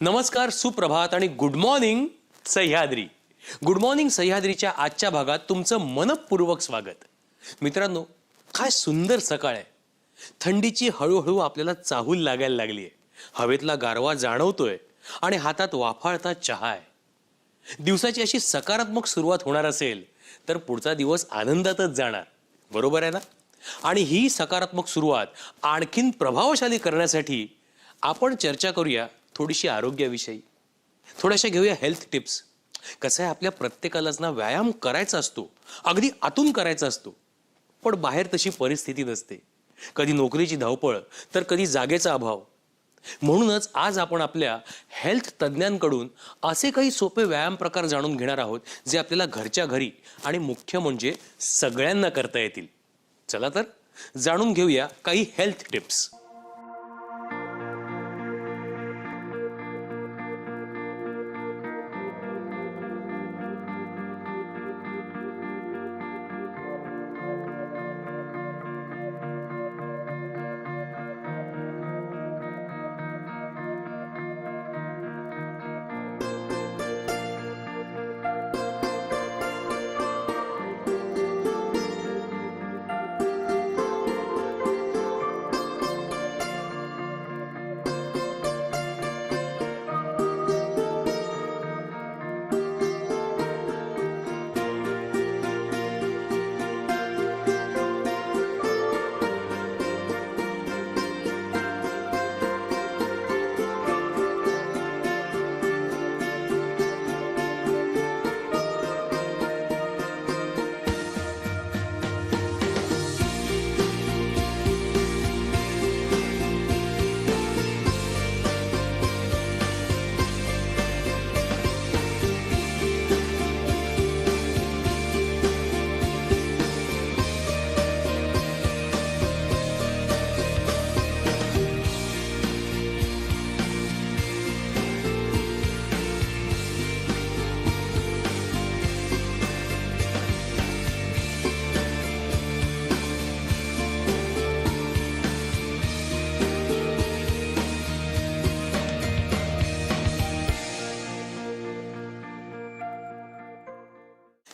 नमस्कार सुप्रभात आणि good morning Sahyadri. Good morning सह्याद्रीच्या आजच्या भागात तुमचं मनपूर्वक स्वागत. मित्रांनो काय सुंदर सकाळ आहे. थंडीची हळूहळू आपल्याला चाहूल लागायला लागली आहे. हवेतला गारवा जाणवतोय आणि हातात वाफाळता चहा आहे. दिवसाची अशी सकारात्मक सुरुवात होणार असेल तर पुढचा दिवस आनंदातच जाणार. बरोबर आहे ना? आणि ही सकारात्मक सुरुवात आणखीन प्रभावशाली करण्यासाठी आपण चर्चा करूया थोडीशी आरोग्याविषयी. थोड्याशा घेऊया हेल्थ टिप्स कसं आहे आपल्या प्रत्येकालाच ना व्यायाम करायचा असतो. अगदी आतून करायचा असतो. पण बाहेर तशी परिस्थिती नसते. कधी नोकरीची धावपळ तर कधी जागेचा अभाव. म्हणूनच आज आपण आपल्या हेल्थ तज्ज्ञांकडून असे काही सोपे व्यायाम प्रकार जाणून घेणार आहोत जे आपल्याला घरच्या घरी आणि मुख्य म्हणजे सगळ्यांना करता येतील. चला तर जाणून घेऊया काही हेल्थ टिप्स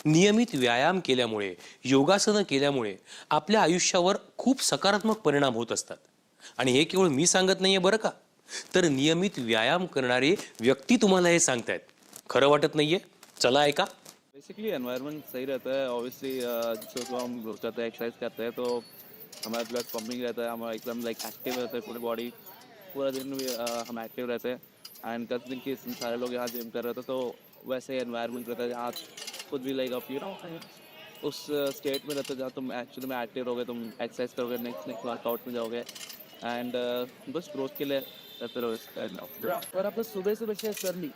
नियमित व्यायाम केल्यामुळे योगासनं केल्यामुळे आपल्या आयुष्यावर खूप सकारात्मक परिणाम होत असतात. आणि हे केवळ मी सांगत नाही आहे बरं का? तर नियमित व्यायाम करणारे व्यक्ती तुम्हाला हे सांगतायत. खरं वाटत नाहीये? चला ऐका. बेसिकली एनवायरनमेंट सही रहता है. ऑब्वियसली जो जो हम रोज करते हैं एक्सरसाइज करते हैं तो हमारा ब्लड पंपिंग रहता है. हमारा एकदम लाइक एक्टिव रहता है पूरी बॉडी पूरा दिन भी हम एक्टिव रहते हैं. एंड कल दिन के सारे लोग यहाँ जिम कर रहे थे तो वैसे एनवायरनमेंट रहता है यहाँ खुद भी लाइक अप यू नो उस स्टेट में रहते जहाँ तुम एक्चुअली में एक्टिव रहोगे तुम एक्सरसाइज करोगे नेक्स्ट नेक्स्ट वर्कआउट में जाओगे। एंड बस ग्रोथ के लिए रहते. और आपको सुबह सुबह से अर्ली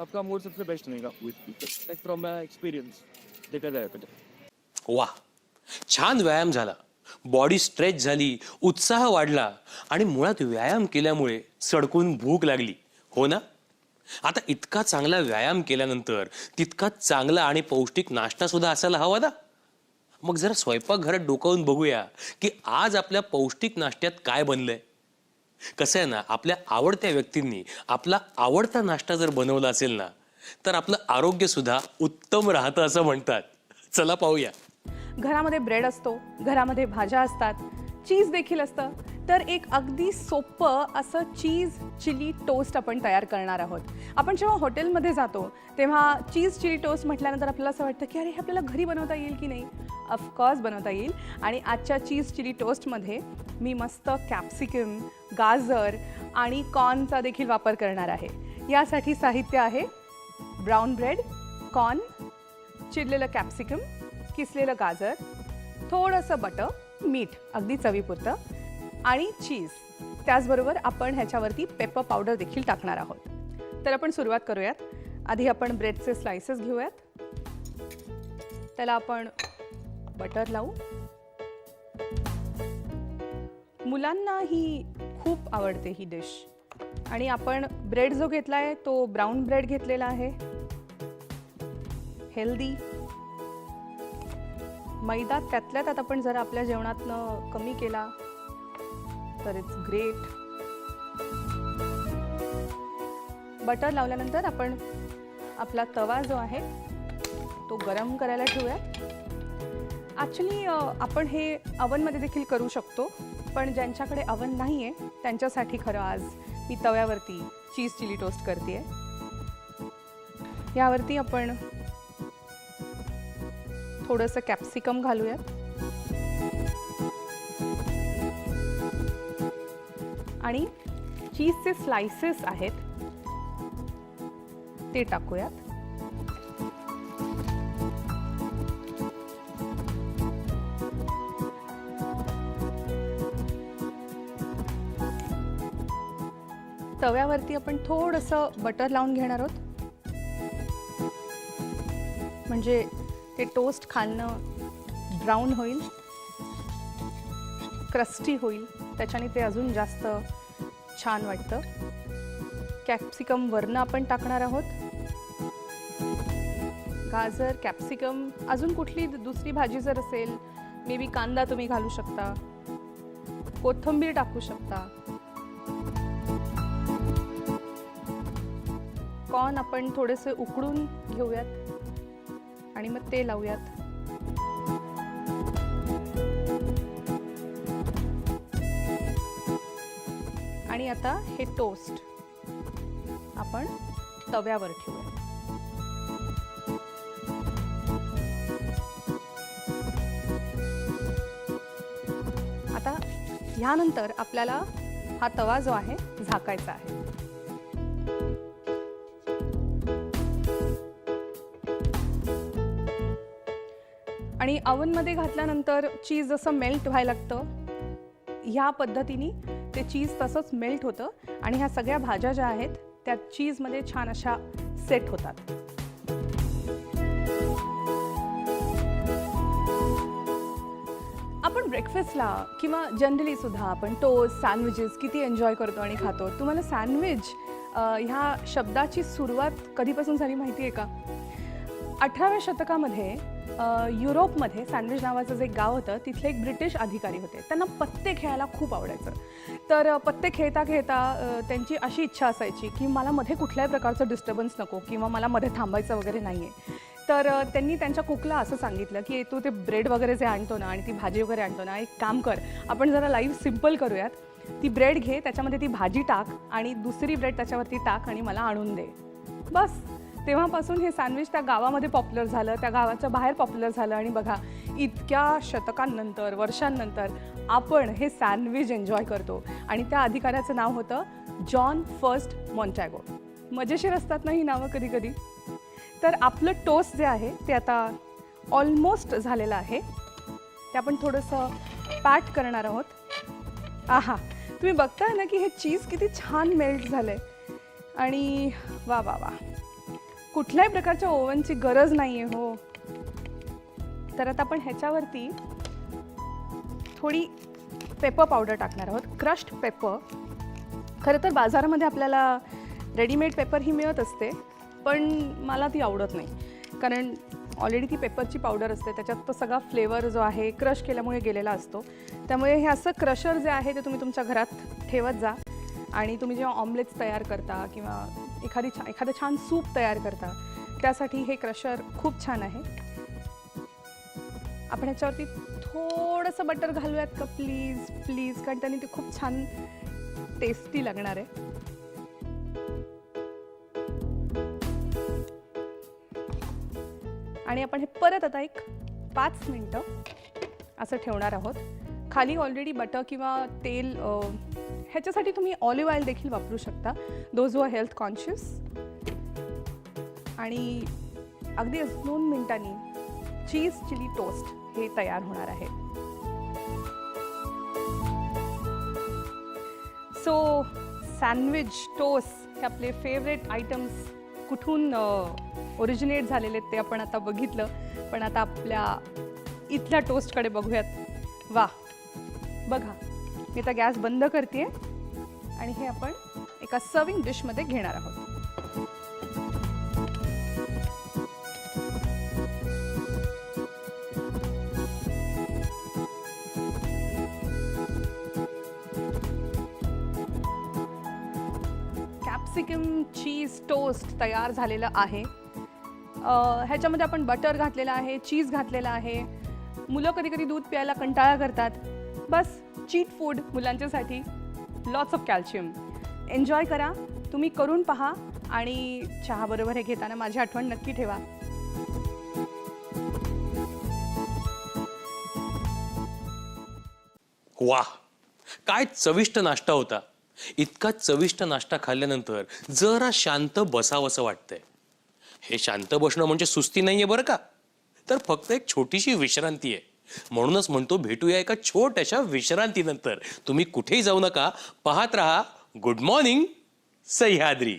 आपका मूड सबसे बेस्ट रहेगा। लाइक फ्रॉम माय एक्सपीरियंस देखा जाए तो। वा छान व्यायाम झाला बॉडी स्ट्रेच झाली उत्साह वाढला आणि मुळात व्यायाम केल्यामुळे सडकून भूक लागली हो ना? आता इतका चांगला व्यायाम केल्यानंतर तितकाच चांगला आणि पौष्टिक नाश्ता सुद्धा असायला हवा ना? मग जरा स्वयंपाकघरात डोकावून बघूया की आज आपल्या पौष्टिक नाश्त्यात काय बनलंय. कसं आहे ना आपल्या आवडत्या व्यक्तींनी आपला आवडता नाश्ता जर बनवला असेल ना तर आपलं आरोग्य सुद्धा उत्तम राहतं असं म्हणतात. चला पाहूया. घरामध्ये ब्रेड असतो घरामध्ये भाज्या असतात चीज देखील असतं. तर एक अगदी सोपं असं चीज चिली टोस्ट आपण तयार करणार आहोत. आपण जेव्हा हॉटेलमध्ये जातो तेव्हा चीज चिली टोस्ट म्हटल्यानंतर आपल्याला असं वाटतं की अरे हे आपल्याला घरी बनवता येईल की नाही? ऑफकोर्स बनवता येईल. आणि आजच्या चीज चिली टोस्टमध्ये मी मस्त कॅप्सिकम गाजर आणि कॉर्नचा देखील वापर करणार आहे. यासाठी साहित्य आहे ब्राऊन ब्रेड कॉर्न चिरलेलं कॅप्सिकम किसलेलं गाजर थोडंसं बटर मीठ अगदी चवीपुरतं. आणि चीज. त्याचबरोबर आपण ह्याच्यावरती पेपर पावडर देखील टाकणार आहोत. तर आपण सुरुवात करूयात. आधी आपण ब्रेडचे स्लायसेस घेऊयात. त्याला आपण बटर लावू. मुलांना ही खूप आवडते ही डिश आणि आपण ब्रेड जो घेतला आहे तो ब्राऊन ब्रेड घेतलेला आहे. हेल्दी मैदा त्यातल्या त्यात आपण जर आपल्या जेवणातनं कमी केला. तर इट्स ग्रेट बटर लावल्यानंतर आपण आपला तवा जो आहे तो गरम करायला ठेवूया. ॲक्च्युली आपण हे अवनमध्ये देखील करू शकतो पण ज्यांच्याकडे अवन नाही आहे त्यांच्यासाठी खरं आज मी तव्यावरती चीज चिली टोस्ट करते यावरती आपण थोडंसं कॅप्सिकम घालूयात. आणि चीजचे स्लायसेस आहेत ते टाकूयात. तव्यावरती आपण थोडंसं बटर लावून घेणार आहोत. म्हणजे ते टोस्ट खालनं ब्राऊन होईल क्रस्टी होईल त्याच्याने ते अजून जास्त छान वाटतं. कॅप्सिकम वरनं आपण टाकणार आहोत. गाजर कॅप्सिकम अजून कुठली दुसरी भाजी जर असेल मे बी कांदा तुम्ही घालू शकता. कोथिंबीर टाकू शकता. कॉर्न आपण थोडेसे उकडून घेऊयात. आणि मग ते लावूयात. आणि आता हे टोस्ट आपण तव्यावर ठेवूया. आता ह्यानंतर आपल्याला हा तवा जो आहे झाकायचा आहे. आणि अवनमध्ये घातल्यानंतर चीज जसं मेल्ट व्हायला लागतं ह्या पद्धतीने ते चीज तसंच मेल्ट होतं आणि ह्या सगळ्या भाज्या ज्या आहेत त्या चीजमध्ये छान अशा सेट होतात. आपण ब्रेकफास्टला किंवा जनरली सुद्धा आपण टोस्ट सँडविचेस किती एन्जॉय करतो आणि खातो? तुम्हाला सँडविच ह्या शब्दाची सुरुवात कधीपासून झाली माहिती आहे का? अठराव्या शतकामध्ये युरोपमध्ये सँडविच नावाचं जे गाव होतं तिथले एक ब्रिटिश अधिकारी होते. त्यांना पत्ते खेळायला खूप आवडायचं. तर पत्ते खेळता खेळता त्यांची अशी इच्छा असायची की मला मध्ये कुठल्याही प्रकारचं डिस्टर्बन्स नको किंवा मला मध्ये थांबायचं वगैरे नाही आहे तर त्यांनी त्यांच्या कुकला असं सांगितलं की तू ते ब्रेड वगैरे जे आणतो ना आणि ती भाजी वगैरे आणतो ना एक काम कर आपण जरा लाईफ सिंपल करूयात. ती ब्रेड घे त्याच्यामध्ये ती भाजी टाक आणि दुसरी ब्रेड त्याच्यावरती टाक आणि मला आणून दे. बस. तेव्हापासून हे सँडविच त्या गावामध्ये पॉप्युलर झालं त्या गावाच्या बाहेर पॉप्युलर झालं. आणि बघा इतक्या शतकांनंतर वर्षांनंतर आपण हे सँडविच एन्जॉय करतो. आणि त्या अधिकाऱ्याचं नाव होतं जॉन फर्स्ट मॉन्टॅगो मजेशीर असतात ना ही नावं कधी कधी? तर आपलं टोस्ट जे आहे ते आता ऑलमोस्ट झालेलं आहे. ते आपण थोडंसं पॅट करणार आहोत. आहा तुम्ही बघताय ना की हे चीज किती छान मेल्ट झालं आहे आणि वा वा वा. कुठल्याही प्रकारच्या ओव्हनची गरज नाही आहे हो. तर आता आपण ह्याच्यावरती थोडी पेपर पावडर टाकणार आहोत. Crushed pepper. खरं तर बाजारामध्ये आपल्याला रेडीमेड पेपर ही मिळत असते पण मला ती आवडत नाही. कारण ऑलरेडी ती पेपरची पावडर असते त्याच्यात तो सगळा फ्लेवर जो आहे क्रश केल्यामुळे गेलेला असतो. त्यामुळे हे असं क्रशर जे आहे ते तुम्ही तुमच्या घरात ठेवत जा. आणि तुम्ही जेव्हा ऑमलेट्स तयार करता किंवा एखादी छा एखादं छान सूप तयार करता. त्यासाठी हे क्रशर खूप छान आहे. आपण ह्याच्यावरती थोडंसं बटर घालूयात का? प्लीज प्लीज कारण त्याने ते खूप छान टेस्टी लागणार आहे. आणि आपण हे परत आता एक पाच मिनटं असं ठेवणार आहोत. खाली ऑलरेडी बटर किंवा तेल ह्याच्यासाठी तुम्ही ऑलिव्ह ऑइल देखील वापरू शकता. दोज आर हेल्थ कॉन्शियस आणि अगदी दोन मिनिटांनी चीज चिली टोस्ट हे तयार होणार आहे. सो सँडविच टोस्ट हे आपले फेवरेट आयटम्स कुठून ओरिजिनेट झालेले आहेत ते आपण आता बघितलं. पण आता आपल्या इथल्या टोस्टकडे बघूयात. वा बघा. मी आता गॅस बंद करते आणि हे आपण एका सर्विंग डिशमध्ये घेणार आहोत. कॅप्सिकम चीज टोस्ट तयार झालेलं आहे. ह्याच्यामध्ये आपण बटर घातलेलं आहे चीज घातलेलं आहे. मुलं कधी कधी दूध प्यायला कंटाळा करतात. बस चीट फूड मुलांच्यासाठी. लॉट्स ऑफ कॅल्शियम एन्जॉय करा. तुम्ही करून पहा आणि चहाबरोबर हे घेताना माझी आठवण नक्की ठेवा. वा. काय चविष्ट नाश्ता होता. इतका चविष्ट नाश्ता खाल्ल्यानंतर जरा शांत बसावंसं वाटतंय. हे शांत बसणं म्हणजे सुस्ती नाहीये बरं का? तर फक्त एक छोटीशी विश्रांती आहे. म्हणूनच म्हणतो भेटूया एका छोट्याशा विश्रांतीनंतर. तुम्ही कुठेही जाऊ नका. पाहत राहा. Good morning Sahyadri.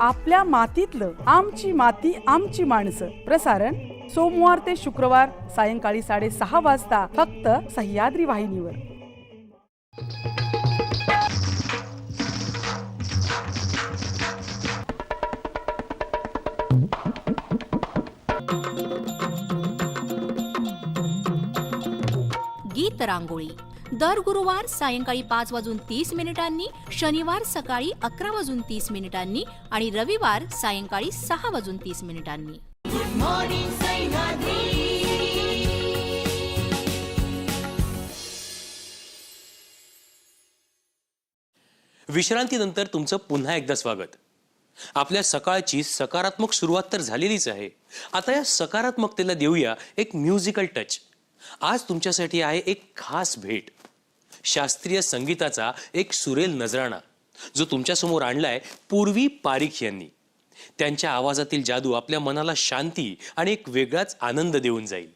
आपल्या मातीतलं आमची माती आमची माणसं. प्रसारण सोमवार ते शुक्रवार सायंकाळी साडेसहा वाजता फक्त सह्याद्री वाहिनीवर. गीत रांगोळी. दर गुरुवार सायंकाळी पाच वाजून तीस मिनिटांनी शनिवार सकाळी अकरा वाजून तीस मिनिटांनी आणि रविवार सायंकाळी सहा वाजून तीस मिनिटांनी. विश्रांतीनंतर तुमचं पुन्हा एकदा स्वागत. आपल्या सकाळची सकारात्मक सुरुवात तर झालेलीच आहे. आता या सकारात्मकतेला देऊया एक म्युझिकल टच. आज तुमच्यासाठी आहे एक खास भेट. शास्त्रीय संगीताचा एक सुरेल नजराणा जो तुमच्यासमोर आणलाय पूर्वी पारिख यांनी. त्यांच्या आवाजातील जादू आपल्या मनाला शांती आणि एक वेगळाच आनंद देऊन जाईल.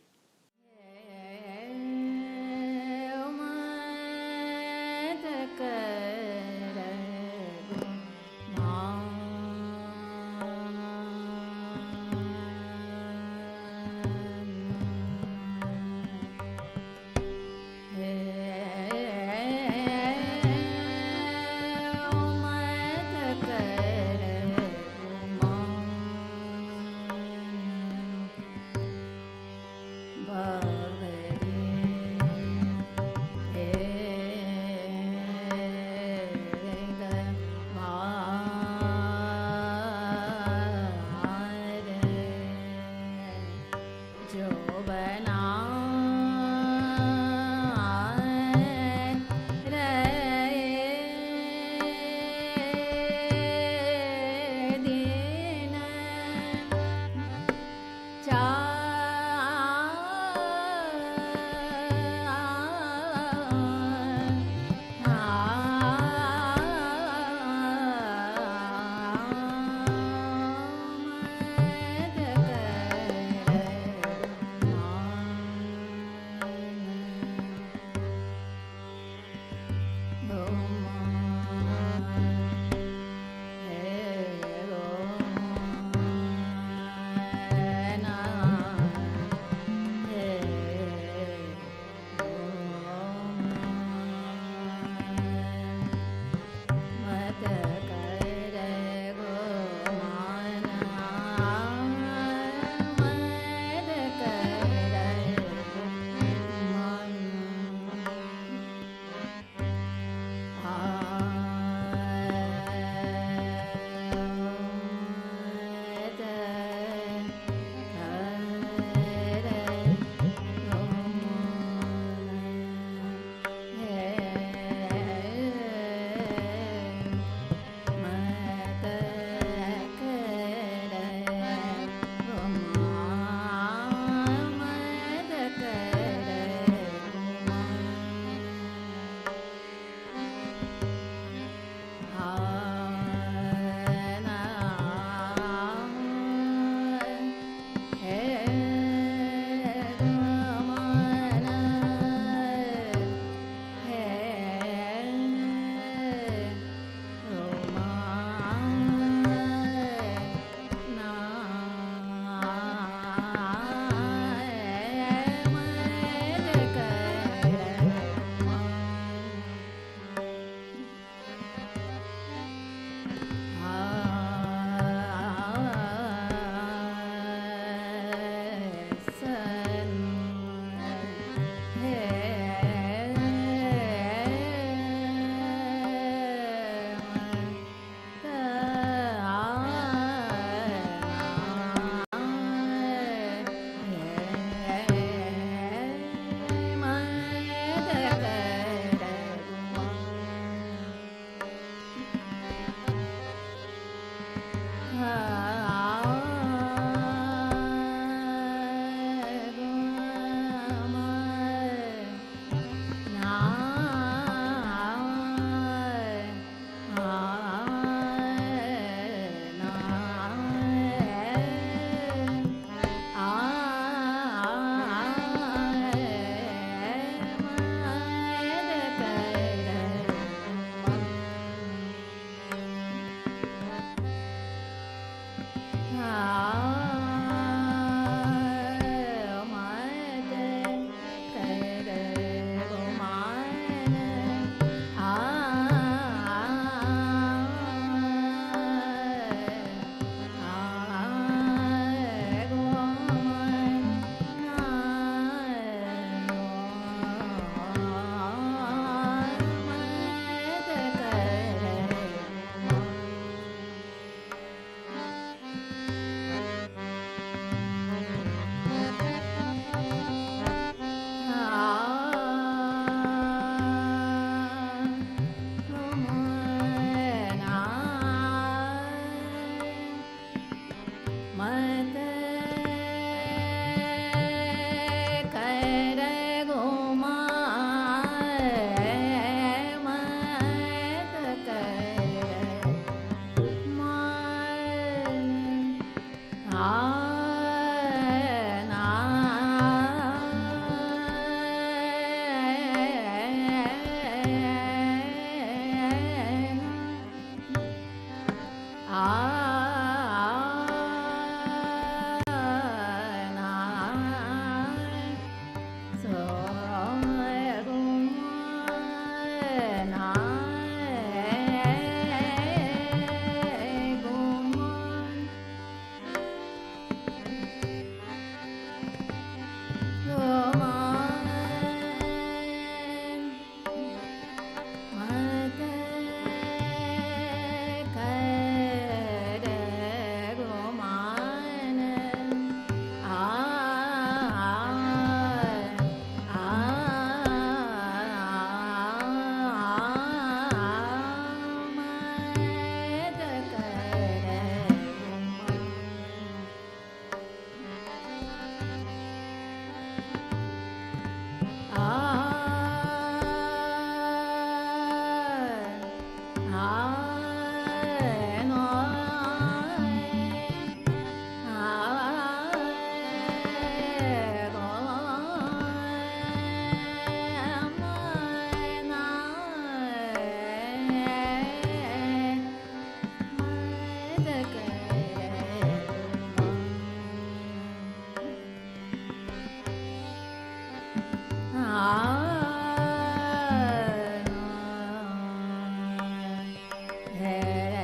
Yeah.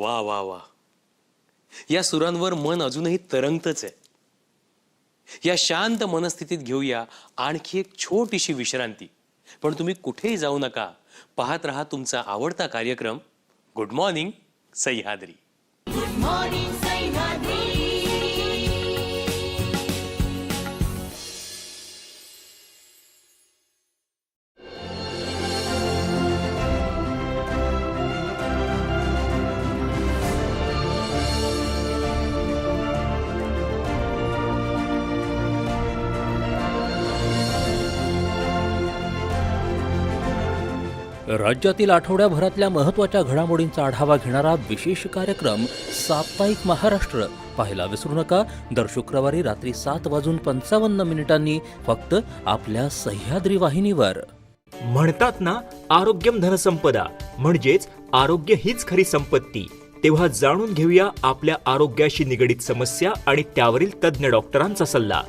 वा वा वा. या सुरांवर मन अजूनही तरंगतच आहे. या शांत मनस्थितीत घेऊया आणखी एक छोटीशी विश्रांती. पण तुम्ही कुठेही जाऊ नका. पाहत रहा तुमचा आवडता कार्यक्रम. Good morning Sahyadri. राज्यातील आठवड्याभरातल्या महत्त्वाच्या घडामोडींचा आढावा घेणारा विशेष कार्यक्रम साप्ताहिक महाराष्ट्र. पाहायला विसरू नका. दर शुक्रवारी रात्री सात वाजून पंचावन्न मिनिटांनी फक्त आपल्या सह्याद्री वाहिनीवर. म्हणतात ना आरोग्यम धनसंपदा. म्हणजेच आरोग्य हीच खरी संपत्ती. तेव्हा जाणून घेऊया आपल्या आरोग्याशी निगडीत समस्या आणि त्यावरील तज्ज्ञ डॉक्टरांचा सल्ला.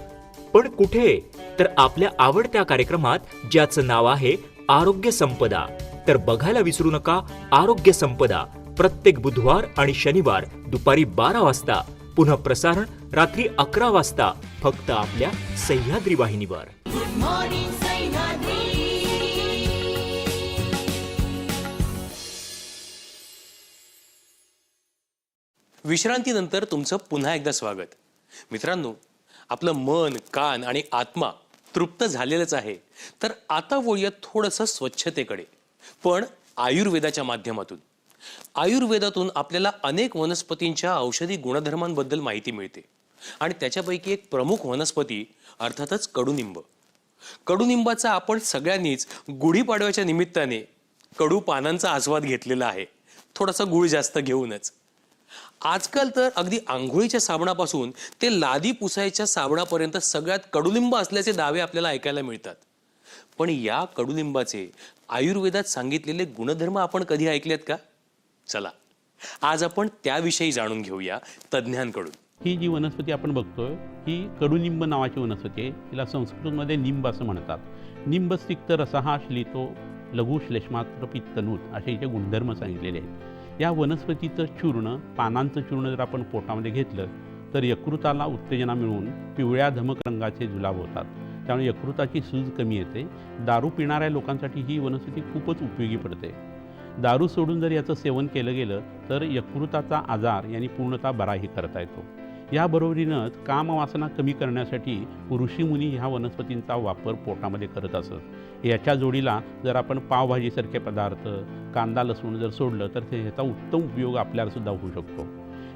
पण कुठे? तर आपल्या आवडत्या कार्यक्रमात ज्याचं नाव आहे आरोग्य संपदा. तर बघायला विसरू नका. आरोग्य संपदा. प्रत्येक बुधवार आणि शनिवार दुपारी बारा वाजता. पुन्हा प्रसारण रात्री अकरा वाजता. फक्त आपल्या सह्याद्री वाहिनीवर. विश्रांतीनंतर तुमचं पुन्हा एकदा स्वागत. मित्रांनो आपलं मन कान आणि आत्मा तृप्त झालेलंच आहे. तर आता वळूया थोडंसं स्वच्छतेकडे. पण आयुर्वेदाच्या माध्यमातून. आयुर्वेदातून आपल्याला अनेक वनस्पतींच्या औषधी गुणधर्मांबद्दल माहिती मिळते. आणि त्याच्यापैकी एक प्रमुख वनस्पती अर्थातच कडुनिंब. कडुनिंबाचा आपण सगळ्यांनीच गुढीपाडव्याच्या निमित्ताने कडू पानांचा आस्वाद घेतलेला आहे. थोडासा गुळ जास्त घेऊनच. आजकाल तर अगदी आंघोळीच्या साबणापासून ते लादी पुसायच्या साबणापर्यंत सगळ्यात कडुलिंब असल्याचे दावे आपल्याला ऐकायला मिळतात. पण या कडुलिंबाचे आयुर्वेदात सांगितलेले गुणधर्म आपण कधी ऐकलेत का? चला. आज आपण त्याविषयी जाणून घेऊया तज्ज्ञांकडून. ही जी वनस्पती आपण बघतोय ही कडुनिंब नावाची वनस्पती आहे. तिला संस्कृतमध्ये निंब असं म्हणतात. निंब सिक्त रसहा श्लितो लघु श्लेष्मात्र पित्तनूत असे इथे गुणधर्म सांगितलेले आहेत. या वनस्पतीचं चूर्ण पानांचं चूर्ण जर आपण पोटामध्ये घेतलं तर यकृताला उत्तेजना मिळून पिवळ्या धमक रंगाचे जुलाब होतात. त्यामुळे यकृताची सूज कमी येते. दारू पिणाऱ्या लोकांसाठी ही वनस्पती खूपच उपयोगी पडते. दारू सोडून जर याचं सेवन केलं गेलं तर यकृताचा आजार यांनी पूर्णतः बराही करता येतो. याबरोबरीनंच कामवासना कमी करण्यासाठी ऋषीमुनी ह्या वनस्पतींचा वापर पोटामध्ये करत असत. याच्या जोडीला जर आपण पावभाजीसारखे पदार्थ कांदा लसूण जर सोडलं तर ते ह्याचा उत्तम उपयोग आपल्यालासुद्धा होऊ शकतो.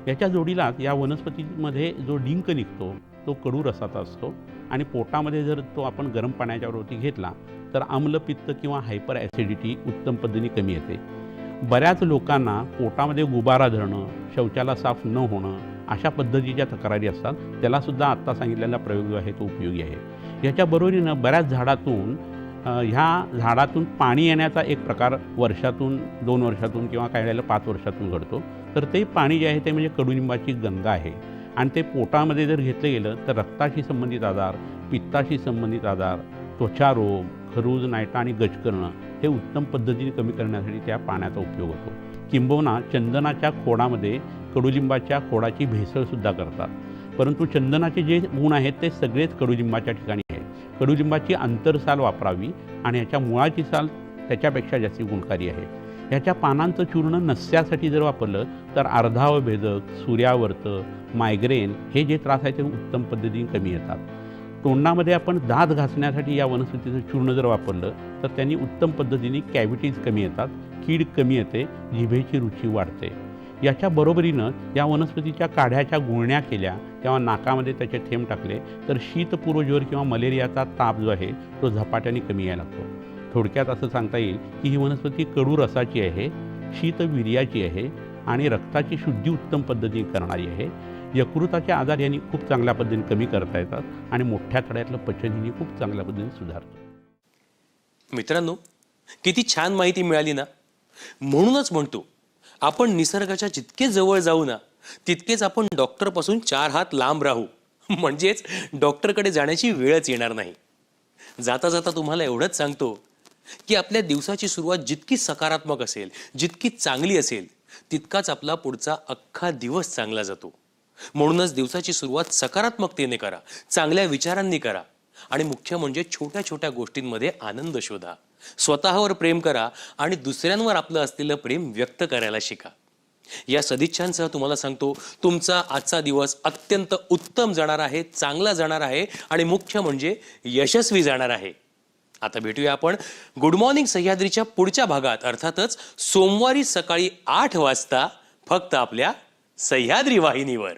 याच्या जोडीलाच या वनस्पतीमध्ये जो डिंक निघतो तो कडू रसाचा असतो. आणि पोटामध्ये जर तो आपण गरम पाण्याच्यावरती घेतला तर आम्लपित्त किंवा हायपर ॲसिडिटी उत्तम पद्धतीने कमी येते. बऱ्याच लोकांना पोटामध्ये गुबारा धरणं शौचाला साफ न होणं अशा पद्धतीच्या तक्रारी असतात. त्यालासुद्धा आत्ता सांगितलेला प्रयोग जो आहे तो उपयोगी आहे. ह्याच्या बरोबरीनं बऱ्याच झाडातून ह्या झाडातून पाणी येण्याचा एक प्रकार वर्षातून दोन वर्षातून किंवा काही वेळेला पाच वर्षातून घडतो. तर ते पाणी जे आहे ते म्हणजे कडुनिंबाची गंगा आहे. आणि ते पोटामध्ये जर घेतलं गेलं तर रक्ताशी संबंधित आजार पित्ताशी संबंधित आजार त्वचारोग खरूज नायटा आणि गज करणं हे उत्तम पद्धतीने कमी करण्यासाठी त्या पाण्याचा उपयोग होतो. किंबहुना चंदनाच्या खोडामध्ये कडुलिंबाच्या खोडाची भेसळसुद्धा करतात. परंतु चंदनाचे जे गुण आहेत ते सगळेच कडुलिंबाच्या ठिकाणी आहे कडुलिंबाची आंतरसाल वापरावी आणि ह्याच्या मुळाची साल त्याच्यापेक्षा जास्त गुणकारी आहे. ह्याच्या पानांचं चूर्ण नस्यासाठी जर वापरलं तर अर्धावभेदक सूर्यावर्त मायग्रेन हे जे त्रास आहे ते उत्तम पद्धतीने कमी येतात. तोंडामध्ये आपण दात घासण्यासाठी या वनस्पतीचं चूर्ण जर वापरलं तर त्यांनी उत्तम पद्धतीने कॅव्हिटीज कमी येतात कीड कमी येते जिभेची रुची वाढते. याच्या बरोबरीनं या वनस्पतीच्या काढ्याच्या गुळण्या केल्या तेव्हा नाकामध्ये त्याचे थेंब टाकले तर शीतपूर्वज्वर किंवा मलेरियाचा ताप जो आहे तो झपाट्याने कमी यायला लागतो. थोडक्यात असं सांगता येईल की ही वनस्पती कडू रसाची आहे शीतवीर्याची आहे आणि रक्ताची शुद्धी उत्तम पद्धतीने करणारी आहे. यकृताचे आजार यांनी खूप चांगल्या पद्धतीने कमी करता येतात आणि मोठ्या थड्यातलं पचनही खूप चांगल्या पद्धतीने सुधारतं. मित्रांनो किती छान माहिती मिळाली ना? म्हणूनच म्हणतो आपण निसर्गाच्या जितके जवळ जाऊ ना तितकेच आपण डॉक्टरपासून चार हात लांब राहू. म्हणजेच डॉक्टरकडे जाण्याची वेळच येणार नाही. जाता जाता तुम्हाला एवढंच सांगतो की आपल्या दिवसाची सुरुवात जितकी सकारात्मक असेल जितकी चांगली असेल तितकाच आपला पुढचा अख्खा दिवस चांगला जातो. म्हणूनच दिवसाची सुरुवात सकारात्मकतेने करा चांगल्या विचारांनी करा आणि मुख्य म्हणजे छोट्या छोट्या गोष्टींमध्ये आनंद शोधा. स्वतःवर प्रेम करा आणि दुसऱ्यांवर आपलं असलेलं प्रेम व्यक्त करायला शिका. या सदिच्छांसह तुम्हाला सांगतो तुमचा आजचा दिवस अत्यंत उत्तम जाणार आहे चांगला जाणार आहे आणि मुख्य म्हणजे यशस्वी जाणार आहे. आता भेटूया आपण गुड मॉर्निंग सह्याद्रीच्या पुढच्या भागात. अर्थातच सोमवारी सकाळी आठ वाजता फक्त आपल्या सह्याद्री वाहिनीवर.